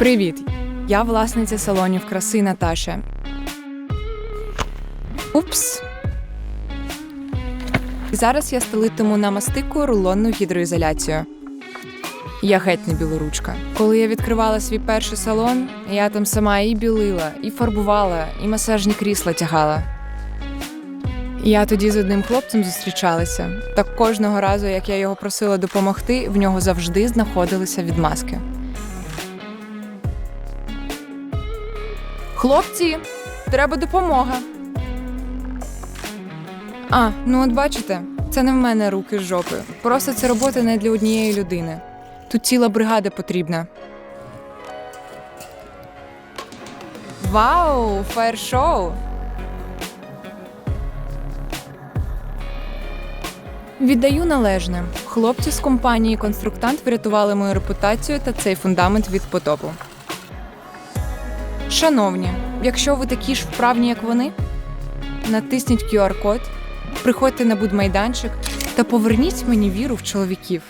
Привіт! Я власниця салонів краси Наташа. Упс. Зараз я стелитиму на мастику рулонну гідроізоляцію. Я геть не білоручка. Коли я відкривала свій перший салон, я там сама і білила, і фарбувала, і масажні крісла тягала. Я тоді з одним хлопцем зустрічалася, так кожного разу, як я його просила допомогти, в нього завжди знаходилися відмазки. Хлопці, треба допомога. А, ну от бачите, це не в мене руки з жопи. Просто це робота не для однієї людини. Тут ціла бригада потрібна. Вау, фаєр-шоу! Віддаю належне. Хлопці з компанії Конструктант врятували мою репутацію та цей фундамент від потопу. Шановні, якщо ви такі ж вправні, як вони, натисніть QR-код, приходьте на будмайданчик та поверніть мені віру в чоловіків.